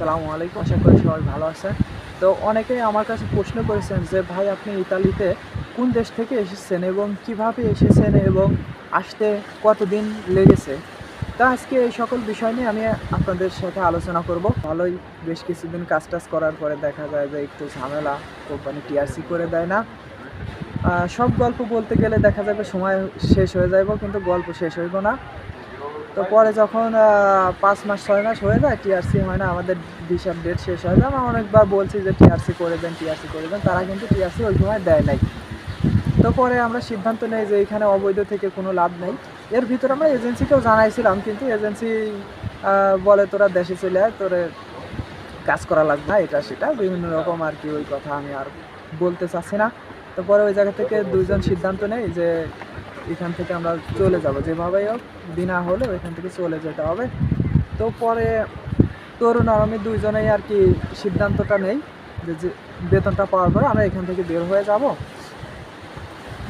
সালামু আলাইকুম, আশা করি সবাই ভালো আছেন। তো অনেকেই আমার কাছে প্রশ্ন করেছেন যে, ভাই, আপনি ইতালিতে কোন দেশ থেকে এসেছেন এবং কীভাবে এসেছেন এবং আসতে কতদিন লেগেছে? তা আজকে এই সকল বিষয় নিয়ে আমি আপনাদের সাথে আলোচনা করব। ভালোই বেশ কিছুদিন কাজ টাজ করার পরে দেখা যায় যে, একটু ঝামেলা, কোম্পানি টিআরসি করে দেয় না। সব গল্প বলতে গেলে দেখা যাবে সময় শেষ হয়ে যাইব, কিন্তু গল্প শেষ হইব না। তো পরে যখন পাঁচ মাস, ছয় মাস হয়ে যায় টিআরসি হয় না, আমাদের ভিসার ডেট শেষ হয়ে। যায় আমরা অনেকবার বলছি যে টিআরসি করে দেন টিআরসি করে দেন, তারা কিন্তু টিআরসি ওই সময় দেয় নাই। তো পরে আমরা সিদ্ধান্ত নেই যে এখানে অবৈধ থেকে কোনো লাভ নেই। এর ভিতরে আমরা এজেন্সিকেও জানাইছিলাম, কিন্তু এজেন্সি বলে তোরা দেশে চলে আয়, তোরে কাজ করা লাগবে না, এটা সেটা, বিভিন্ন রকম আর কি ওই কথা আমি আর বলতে চাচ্ছি না। তো পরে ওই জায়গা থেকে দুইজন সিদ্ধান্ত নেই যে এখান থেকে আমরা চলে যাব। যেভাবেই হোক, বিনা হলে এখান থেকে চলে যেতে হবে। তো পরে তরুণ আর আমি দুইজনেই আর কি সিদ্ধান্তটা নেই যে বেতনটা পাওয়ার পরে আমরা এখান থেকে বের হয়ে যাব।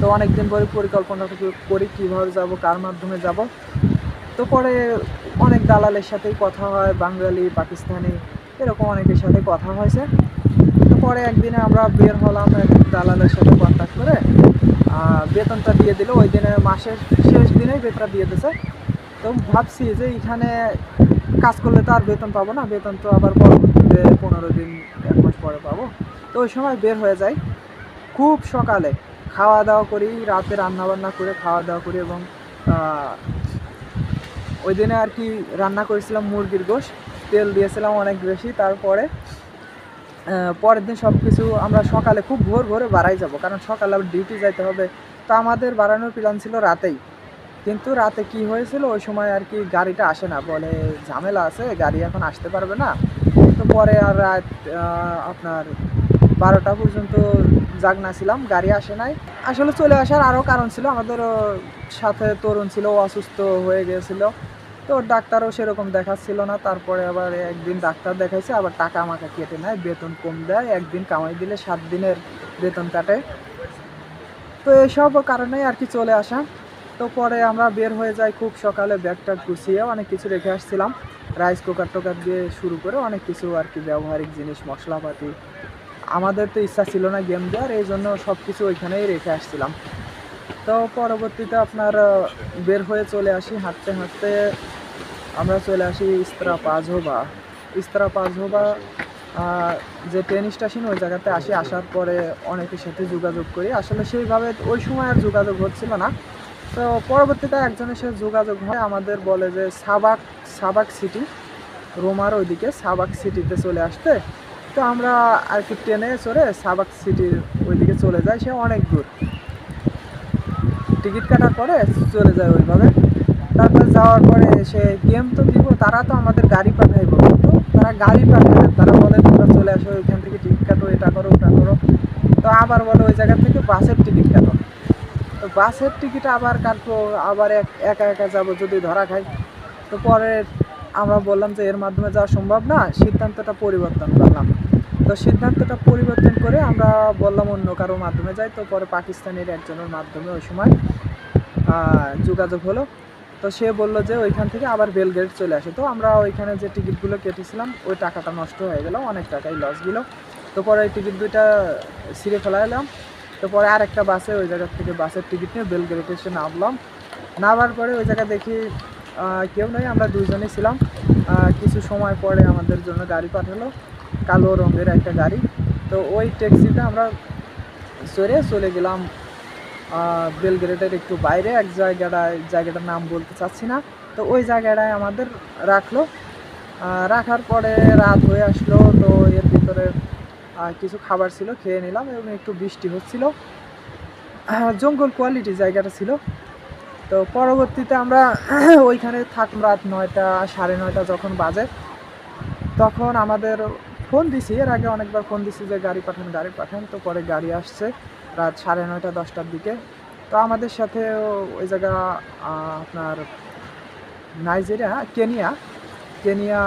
তো অনেক দিন পরে পরিকল্পনা করি কীভাবে যাব, কার মাধ্যমে যাব। তো পরে অনেক দালালের সাথেই কথা হয়, বাঙালি, পাকিস্তানি, এরকম অনেকের সাথে কথা হয়েছে। তো পরে একদিনে আমরা বের হলাম এক দালালের সাথে কন্ট্যাক্ট করে। বেতনটা দিয়ে দিল। ওই দিনে মাসের শেষ দিনেই বেতনটা দিয়ে দিছে। তো ভাবছি যে এখানে কাজ করলে তো আর বেতন পাবো না। বেতন তো আবার পরবর্তীতে পনেরো দিন, এক মাস পরে পাবো। তো ওই সময় বের হয়ে যাই। খুব সকালে খাওয়া দাওয়া করি, রাতে রান্না বান্না করে খাওয়া দাওয়া করি এবং ওই দিনে আর কি রান্না করেছিলাম মুরগির গোশ। তেল দিয়েছিলাম অনেক বেশি। তারপরে পরের দিন সব কিছু আমরা সকালে খুব ভোর ভোরে বাড়াই যাব, কারণ সকালে আবার ডিউটি যাইতে হবে। তো আমাদের বাড়ানোর প্ল্যান ছিল রাতেই। কিন্তু রাতে কি হয়েছিল? ওই সময় আর কি গাড়িটা আসে না, বলে ঝামেলা আছে, গাড়ি এখন আসতে পারবে না। তো পরে আর রাত আপনার বারোটা পর্যন্ত জাগনা ছিলাম, গাড়ি আসে নাই। আসলে চলে আসার আরও কারণ ছিল আমাদের সাথে তরুণ ছিল অসুস্থ হয়ে গিয়েছিল। তো ডাক্তারও সেরকম দেখাচ্ছিল না, তারপরে আবার একদিন ডাক্তার দেখাইছে, আবার টাকা আমাকে কেটে নেয়, বেতন কম দেয়, একদিন কামাই দিলে সাত দিনের বেতন কাটে। তো এইসব কারণেই আর কি চলে আসা। তো পরে আমরা বের হয়ে যাই খুব সকালে, ব্যাগটা গুছিয়ে অনেক কিছু রেখে আসছিলাম। রাইস কুকার টোকার দিয়ে শুরু করে অনেক কিছু আর কি, ব্যবহারিক জিনিস, মশলাপাতি। আমাদের তো ইচ্ছা ছিল না গেম দেওয়ার, এই জন্য সব কিছু ওইখানেই রেখে আসছিলাম। তো পরবর্তীতে আপনার বের হয়ে চলে আসি, হাঁটতে হাঁটতে আমরা চলে আসি ইস্ত্রা পাজোবা ইস্ত্রা আহ, যে ট্রেন স্টেশন ওই জায়গাতে আসি আসার পরে অনেকের সাথে যোগাযোগ করি। আসলে সেইভাবে ওই সময় আর যোগাযোগ হচ্ছিল না। তো পরবর্তীতে একজনের সাথে যোগাযোগ হয় আমাদের বলে যে সাবাক সাবাক সিটি রোমার ওইদিকে সাবাক সিটিতে চলে আসতে। তো আমরা আর কি ট্রেনে চড়ে সাবাক সিটির ওইদিকে চলে যাই সে অনেক দূর। টিকিট কাটার পরে চলে যায় ওইভাবে। তারপর যাওয়ার পরে সে গেম তো দিব, তারা তো আমাদের গাড়ি পাঠাইব। কিন্তু তারা গাড়ি পাঠায়। তারা বলে তোমরা চলে আসো ওইখান থেকে টিকিট কাটো, এটা করো, ওটা করো। তো আবার বলে ওই জায়গা থেকে বাসের টিকিট কাটো। তো বাসের টিকিট আবার কাটবো, আবার এক, একা একা যাব যদি ধরা খাই তো পরে আমরা বললাম যে এর মাধ্যমে যাওয়া সম্ভব না, সিদ্ধান্তটা পরিবর্তন করলাম। তো সিদ্ধান্তটা পরিবর্তন করে আমরা বললাম অন্য কারও মাধ্যমে যাই। তো পরে পাকিস্তানের একজনের মাধ্যমে ওই সময় যোগাযোগ হলো। তো সে বলল যে ওইখান থেকে আবার বেলগেট চলে আসে। তো আমরা ওইখানে যে টিকিটগুলো কেটেছিলাম, ওই টাকাটা নষ্ট হয়ে গেল, অনেক টাকাই লস গেল। তো পরে ওই টিকিট দুইটা ছিঁড়ে ফেলা এলাম। তো পরে আর একটা বাসে, ওই জায়গা থেকে বাসের টিকিট নিয়ে বেলগেটে এসে নামলাম। নামার পরে ওই জায়গা দেখি কেউ নয় আমরা দুইজনেই ছিলাম। কিছু সময় পরে আমাদের জন্য গাড়ি পাঠালো, কালো রঙের একটা গাড়ি। তো ওই ট্যাক্সিতে আমরা চড়ে চলে গেলাম বেলগ্রেডের একটু বাইরে, এক জায়গাটায়, জায়গাটার নাম বলতে চাচ্ছি না। তো ওই জায়গাটায় আমাদের রাখল। রাখার পরে রাত হয়ে আসলো, তো এর ভিতরে কিছু খাবার ছিল, খেয়ে নিলাম এবং একটু বৃষ্টি হচ্ছিল। জঙ্গল কোয়ালিটি জায়গাটা ছিল। তো পরবর্তীতে আমরা ওইখানে থাকলাম রাত নয়টা, সাড়ে নয়টা যখন বাজে, তখন আমাদের ফোন দিছি, এর আগে অনেকবার ফোন দিছি যে গাড়ি পাঠান গাড়ি পাঠান, তো পরে গাড়ি আসছে রাত সাড়ে নয়টা, দশটার দিকে। তো আমাদের সাথে ওই জায়গা আপনার নাইজেরিয়া কেনিয়া কেনিয়া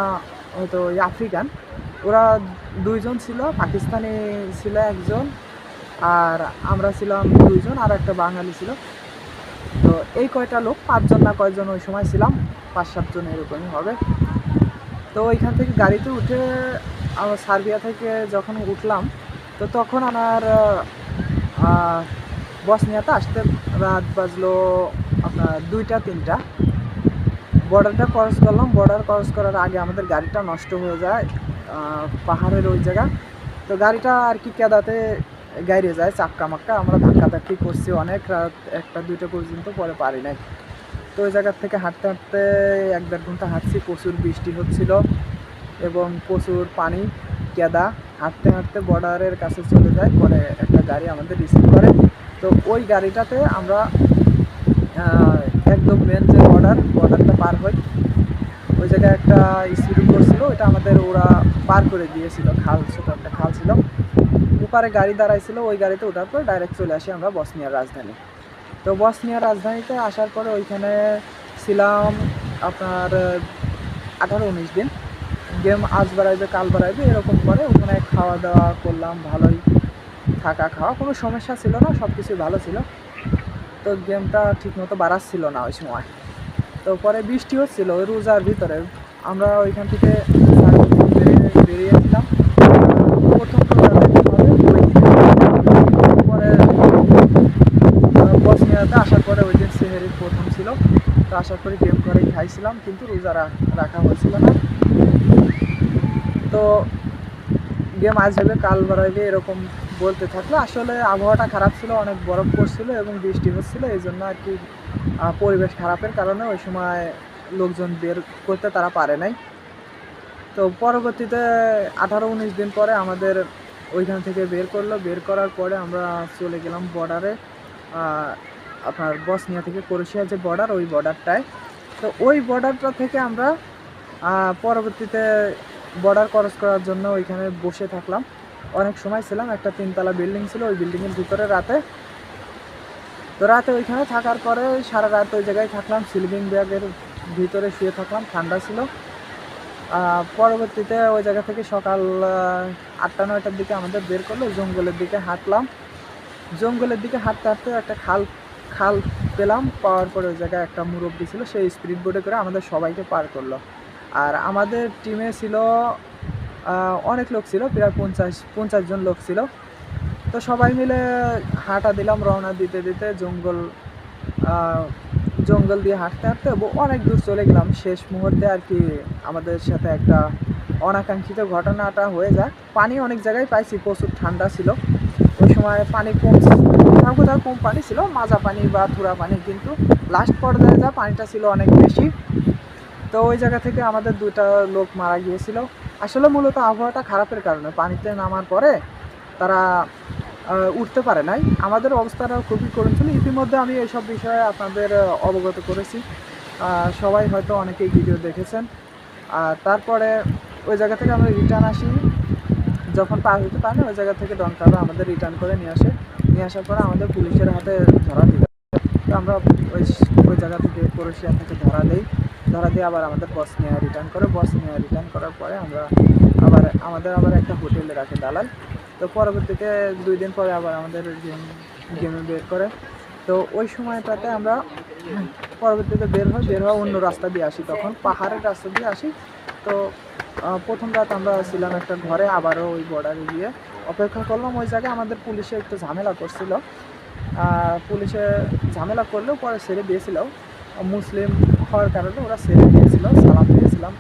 হয়তো আফ্রিকান। ওরা দুইজন ছিল, পাকিস্তানি ছিল একজন, আর আমরা ছিলাম দুইজন, আর একটা বাঙালি ছিল। তো এই কয়টা লোক, পাঁচজন না কয়জন ওই সময় ছিলাম, পাঁচ সাতজন এরকমই হবে। তো ওইখান থেকে গাড়িতে উঠে আমার সার্বিয়া থেকে যখন উঠলাম তো তখন আমার আহ, বসনিয়াতে আসতে রাত বাজলো আপনার দুইটা তিনটা। বর্ডারটা ক্রস করলাম বর্ডার ক্রস করার আগে আমাদের গাড়িটা নষ্ট হয়ে যায় পাহাড়ের ওই জায়গা। তো গাড়িটা আর কি কেদাতে গাড়িয়ে যায় চাক্কা মাক্কা আমরা ধাক্কা ধাক্কি করছি অনেক রাত একটা দুইটা পর্যন্ত পরে পারি নাই। তো ওই জায়গার থেকে হাঁটতে হাঁটতে এক দেড় ঘণ্টা হাঁটছি, প্রচুর বৃষ্টি হচ্ছিল এবং প্রচুর পানি, কেদা। হাঁটতে হাঁটতে বর্ডারের কাছে চলে যায় পরে একটা গাড়ি আমাদের রিসিভ করে। তো ওই গাড়িটাতে আমরা একদম মেন যে বর্ডার বর্ডারটা পার হই, ওই জায়গায় একটা স্পিড করছিল ওটা আমাদের ওরা পার করে দিয়েছিল, খাল ছোট একটা খাল ছিল। ওপারে গাড়ি দাঁড়াইছিল, ওই গাড়িতে ওঠার পর ডাইরেক্ট চলে আসি আমরা বসনিয়ার রাজধানী। তো বসনিয়ার রাজধানীতে আসার পরে ওইখানে ছিলাম আপনার আঠারো উনিশ দিন। গেম আজ বাড়াইবে, কাল বাড়াইবে, এরকম করে ওখানে খাওয়া দাওয়া করলাম, ভালোই থাকা খাওয়া, কোনো সমস্যা ছিল না সব কিছুই ভালো ছিল। তো গেমটা ঠিকমতো বাড়াচ্ছিল না ওই সময়। তো পরে বৃষ্টি হচ্ছিল রোজার ভিতরে। আমরা ওইখান থেকে বেরিয়ে বেরিয়েছিলাম প্রথম রোজার দিন হবে ওই দিন। পরে আহ, বসনিয়াতে আসার পরে ওই দিন সেহেরির প্রথম ছিল তো আশা করি গেম ঘরেই খাইছিলাম, কিন্তু রোজা রাখা হয়েছিল না। তো গেম আজ হবে কাল বাড়াইবে এরকম বলতে থাকল। আসলে আবহাওয়াটা খারাপ ছিল, অনেক বরফ পড়ছিল এবং বৃষ্টি হচ্ছিল এই জন্য আর কি পরিবেশ খারাপের কারণে ওই সময় লোকজন বের করতে তারা পারে নাই। তো পরবর্তীতে আঠারো উনিশ দিন পরে আমাদের ওইখান থেকে বের করল। বের করার পরে আমরা চলে গেলাম বর্ডারে আপনার বসনিয়া থেকে ক্রোয়েশিয়া যে বর্ডার ওই বর্ডারটায় তো ওই বর্ডারটা থেকে আমরা পরবর্তীতে বর্ডার ক্রস করার জন্য ওইখানে বসে থাকলাম। অনেক সময় ছিলাম, একটা তিনতলা বিল্ডিং ছিল, ওই বিল্ডিংয়ের ভিতরে রাতে। তো রাতে ওইখানে থাকার পরে সারা রাত ওই জায়গায় থাকলাম স্লিপিং ব্যাগের ভিতরে শুয়ে থাকলাম, ঠান্ডা ছিল। পরবর্তীতে ওই জায়গা থেকে সকাল আটটা, নয়টার দিকে আমাদের বের করল, জঙ্গলের দিকে হাঁটলাম। জঙ্গলের দিকে হাঁটতে হাঁটতে একটা খাল খাল পেলাম, পাওয়ার পরে ওই জায়গায় একটা মুরব্বী ছিল সেই স্পিড বোটে করে আমাদের সবাইকে পার করল। আর আমাদের টিমে ছিল অনেক লোক ছিল, প্রায় পঞ্চাশ পঞ্চাশ জন লোক ছিল। তো সবাই মিলে হাঁটা দিলাম, রওনা দিতে দিতে জঙ্গল জঙ্গল দিয়ে হাঁটতে হাঁটতে অনেক দূর চলে গেলাম। শেষ মুহূর্তে আর কি আমাদের সাথে একটা অনাকাঙ্ক্ষিত ঘটনাটা হয়ে যায়। পানি অনেক জায়গায় পাইছি, প্রচুর ঠান্ডা ছিল। সময় পানি কম কোথাও কোথাও কম পানি ছিল, মাজা পানি বা থুরা পানি, কিন্তু লাস্ট পর্যায়ে যা পানিটা ছিল অনেক বেশি। তো ওই জায়গা থেকে আমাদের দুটা লোক মারা গিয়েছিল। আসলে মূলত আবহাওয়াটা খারাপের কারণে, পানিতে নামার পরে তারা উঠতে পারে নাই। আমাদের অবস্থাটা খুবই করুণ ছিল। ইতিমধ্যে আমি এইসব বিষয়ে আপনাদের অবগত করেছি। সবাই হয়তো অনেকেই ভিডিও দেখেছেন। আর তারপরে ওই জায়গা থেকে আমরা রিটার্ন আসি। যখন পার হতে পারে না, ওই জায়গা থেকে ডনকাররা আমাদের রিটার্ন করে নিয়ে আসে। নিয়ে আসার পরে আমাদের পুলিশের হাতে ধরা দিল তো আমরা ওই ওই জায়গা থেকে ক্রোয়েশিয়া থেকে ধরা দেই। ধরা দিয়ে আবার আমাদের বস নিয়ে রিটার্ন করে। বস নিয়ে রিটার্ন করার পরে আমরা আবার, আমাদের আবার একটা হোটেলে রাখে দালাল। তো পরবর্তীতে দুই দিন পরে আবার আমাদের গেম গেমে বের করে। তো ওই সময়টাতে আমরা পরবর্তীতে বের হই। বের হওয়া অন্য রাস্তা দিয়ে আসি তখন। পাহাড়ের রাস্তা দিয়ে আসি। তো প্রথম রাত আমরা ছিলাম একটা ঘরে, আবারও ওই বর্ডারে গিয়ে অপেক্ষা করলাম। ওই জায়গায় আমাদের পুলিশে একটু ঝামেলা করছিল। পুলিশে ঝামেলা করলেও পরে ছেড়ে দিয়েছিল। মুসলিম হওয়ার কারণে ওরা ছেড়ে দিয়েছিল, সালাম দিয়েছিলাম।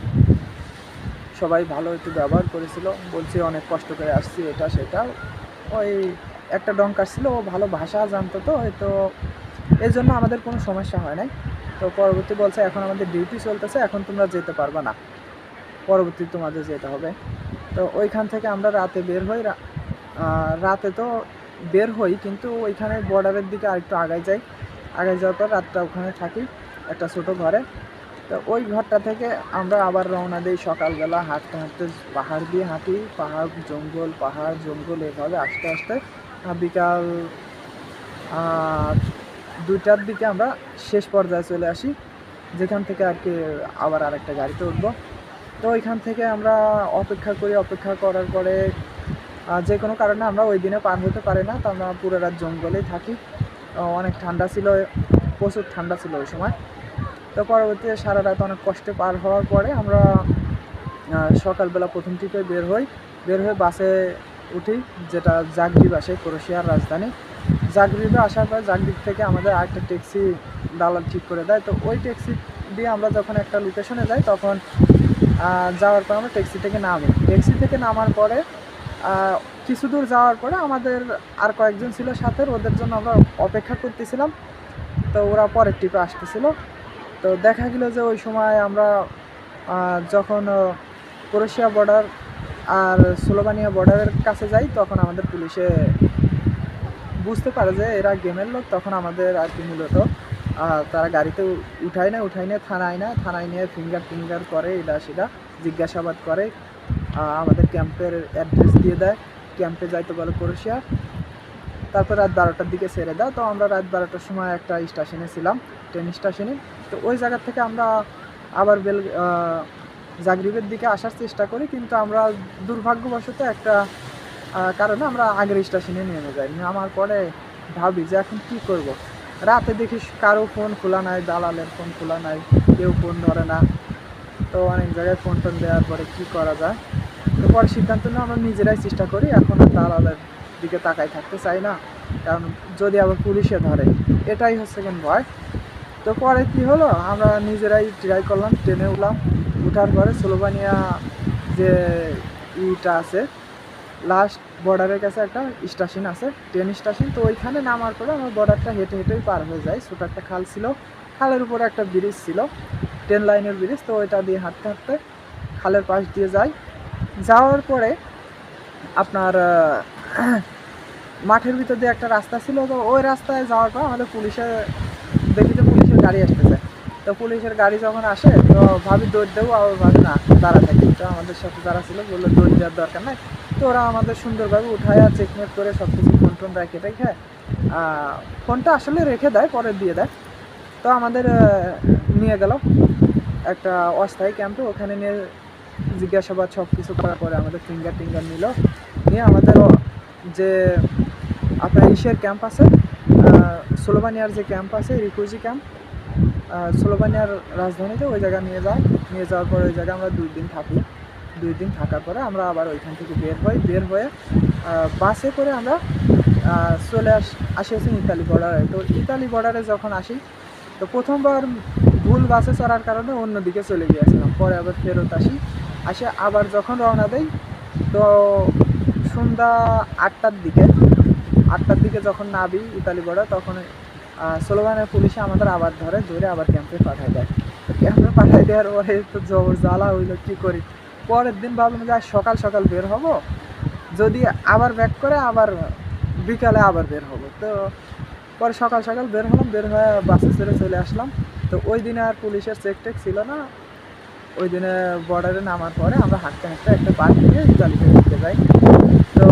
সবাই ভালো একটু ব্যবহার করেছিল। বলছে, অনেক কষ্ট করে আসছি, এটা, সেটা। ওই একটা ডঙ্কার ছিল, ও ভালো ভাষা জানতো তো তো এই জন্য আমাদের কোনো সমস্যা হয় নাই। তো পরবর্তী বলছে, এখন আমাদের ডিউটি চলতেছে, এখন তোমরা যেতে পারবে না। পরবর্তী তোমাদের যেতে হবে। তো ওইখান থেকে আমরা রাতে বের হই। রাতে তো বের হই, কিন্তু ওইখানে বর্ডারের দিকে আরেকটু আগায় যাই। আগায় যাওয়ার পর রাতটা ওখানে থাকি, একটা ছোটো ঘরে। তো ওই ঘরটা থেকে আমরা আবার রওনা দিই সকালবেলা। হাঁটতে হাঁটতে পাহাড় দিয়ে হাঁটি। পাহাড়, জঙ্গল পাহাড়, জঙ্গল এভাবে আস্তে আস্তে। বিকাল দুইটার দিকে আমরা শেষ পর্যায়ে চলে আসি, যেখান থেকে আর কি আবার আরেকটা গাড়িতে উঠবো। তো ওইখান থেকে আমরা অপেক্ষা করি, অপেক্ষা করার পরে যে কোনো কারণে আমরা ওই দিনে পার হতে পারি না। তো আমরা পুরো রাত জঙ্গলেই থাকি। অনেক ঠান্ডা ছিল, প্রচুর ঠান্ডা ছিল ওই সময়। তো পরবর্তীতে সারা রাত অনেক কষ্টে পার হওয়ার পরে আমরা সকালবেলা প্রথম থেকে বের হই। বের হয়ে বাসে উঠি, যেটা জাগরিব আসে ক্রোশিয়ার রাজধানী। জাগরিবে আসার পর জাগরিব থেকে আমাদের আরেকটা ট্যাক্সি দালাল ঠিক করে দেয়। তো ওই ট্যাক্সি দিয়ে আমরা যখন একটা লোকেশনে যাই, তখন যাওয়ার পর আমরা ট্যাক্সি থেকে নামি। ট্যাক্সি থেকে নামার পরে কিছু দূর যাওয়ার পরে আমাদের আর কয়েকজন ছিল সাথে ওদের জন্য আমরা অপেক্ষা করতেছিলাম। তো ওরা পরের ট্রিপে আসতেছিল। তো দেখা গেল যে ওই সময় আমরা যখন আহ, ক্রোয়েশিয়া বর্ডার আর স্লোভানিয়া বর্ডারের কাছে যাই তখন আমাদের পুলিশে বুঝতে পারে যে এরা গেমের লোক তখন আমাদের আর কি মূলত তারা গাড়িতে উঠায় না উঠায় না থানায় না, থানায় নিয়ে ফিঙ্গার ফিঙ্গার করে এটা সেটা, জিজ্ঞাসাবাদ করে আমাদের ক্যাম্পের অ্যাড্রেস দিয়ে দেয়, ক্যাম্পে যাইতে বলে ক্রোয়েশিয়া তারপর রাত বারোটার দিকে ছেড়ে দেয় তো আমরা রাত বারোটার সময় একটা স্টেশনে ছিলাম ট্রেন স্টেশনে তো ওই জায়গা থেকে আমরা আবার বেল জাগরিবের দিকে আসার চেষ্টা করি, কিন্তু আমরা দুর্ভাগ্যবশত একটা কারণে আমরা আগের স্টেশনে নেমে যাই নামার পরে ভাবি যে এখন কি করব। রাতে দেখিস কারও ফোন খোলা নাই, দালালের ফোন খোলা নাই, কেউ ফোন ধরে না। তো অনেক জায়গায় ফোন টোন দেওয়ার পরে কী করা যায়? তো পরে সিদ্ধান্ত নিয়ে আমরা নিজেরাই চেষ্টা করি, এখন আর দালালের দিকে তাকাই থাকতে চাই না। কারণ যদি আবার পুলিশে ধরে, এটাই হচ্ছে কেন ভয়। তো পরে কী হলো, আমরা নিজেরাই ট্রাই করলাম, ট্রেনে উঠলাম। উঠার পরে স্লোভানিয়া যে ইটা আছে লাস্ট বর্ডারের কাছে একটা স্টেশন আছে ট্রেন স্টেশন তো ওইখানে নামার পরে আমার বর্ডারটা হেঁটে হেঁটেই পার হয়ে যায়। ছোটো একটা খাল ছিল, খালের উপরে একটা ব্রিজ ছিল ট্রেন লাইনের ব্রিজ তো ওইটা দিয়ে হাঁটতে হাঁটতে খালের পাশ দিয়ে যাই। যাওয়ার পরে আপনার মাঠের ভিতর দিয়ে একটা রাস্তা ছিল, তো ওই রাস্তায় যাওয়ার পর আমাদের পুলিশে, দেখি যে পুলিশের গাড়ি আসতেছে। তো পুলিশের গাড়ি যখন আসে, তো ভাবি দৌড় দেবো, আবার ভাবি না দাঁড়া থাকি তো আমাদের সাথে যারা ছিল, বলল দৌড় দেওয়ার দরকার নাই। তো ওরা আমাদের সুন্দরভাবে উঠায় চেকমেট করে সব কিছু ফোন টোন রেখে রেখে ফোনটা আসলে রেখে দেয় পরে দিয়ে দেয়। তো আমাদের নিয়ে গেল একটা অস্থায়ী ক্যাম্পে ওখানে নিয়ে জিজ্ঞাসাবাদ সব কিছু করার পরে আমাদের ফিঙ্গার টিঙ্গার নিল। নিয়ে আমাদের যে আপনার ইসের ক্যাম্প আছে সোলোভানিয়ার যে ক্যাম্প আছে রিফিউজি ক্যাম্প সোলোভানিয়ার রাজধানীতে ওই জায়গা নিয়ে যায়। নিয়ে যাওয়ার পরে ওই জায়গায় আমরা দুই দিন থাকি। দুই দিন থাকার পরে আমরা আবার ওইখান থেকে বের হই, বের হয়ে বাসে করে আমরা চলে আস আসিয়েছি ইতালি বর্ডারে তো ইতালি বর্ডারে যখন আসি, তো প্রথমবার ভুল বাসে চড়ার কারণে অন্যদিকে চলে গিয়েছিলাম। পরে আবার ফেরত আসি। আসে আবার যখন রওনা দেই, তো সন্ধ্যা আটটার দিকে আটটার দিকে যখন নাবি ইতালি বর্ডার তখন সোলোভানের পুলিশে আমাদের আবার ধরে ধরে আবার ক্যাম্পে পাঠায় দেয়। ক্যাম্পে পাঠায় দেওয়ার পরে তো জবর জ্বালা হইল, কী করি? পরের দিন ভাবলাম যে সকাল সকাল বের হব। যদি আবার ব্যাক করে, আবার বিকালে আবার বের হব। তো পরে সকাল সকাল বের হলাম, বের হয়ে বাসে ছেড়ে চলে আসলাম। তো ওই দিনে আর পুলিশের চেক টেক ছিল না। ওই দিনে বর্ডারে নামার পরে আমরা হাঁটতে হাঁটতে একটা পার্ক নিয়ে ইতালিতে ঢুকে যাই। তো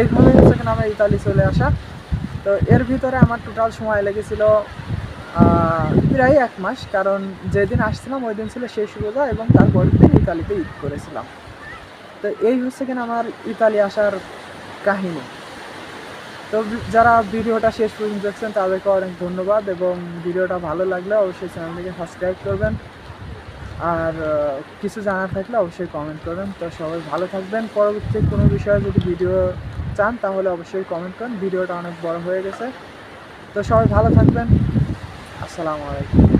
এইভাবে হচ্ছে কিনা আমরা ইতালি চলে আসা। তো এর ভিতরে আমার টোটাল সময় লেগেছিল প্রায় এক মাস, কারণ যেদিন আসছিলাম ওই দিন ছিল শেষ রোজা এবং তারপরের দিন ইতালিতে ঈদ করেছিলাম। তো এই হচ্ছে কিনা আমার ইতালি আসার কাহিনী। তো যারা ভিডিওটা শেষ পর্যন্ত দেখছেন, তাদেরকে অনেক ধন্যবাদ এবং ভিডিওটা ভালো লাগলে অবশ্যই চ্যানেলটিকে সাবস্ক্রাইব করবেন। আর কিছু জানার থাকলে অবশ্যই কমেন্ট করবেন। তো সবাই ভালো থাকবেন। পরবর্তী কোনো বিষয়ে যদি ভিডিও চান, তাহলে অবশ্যই কমেন্ট করেন। ভিডিওটা অনেক বড় হয়ে গেছে। তো সবাই ভালো থাকবেন। আসসালামু আলাইকুম।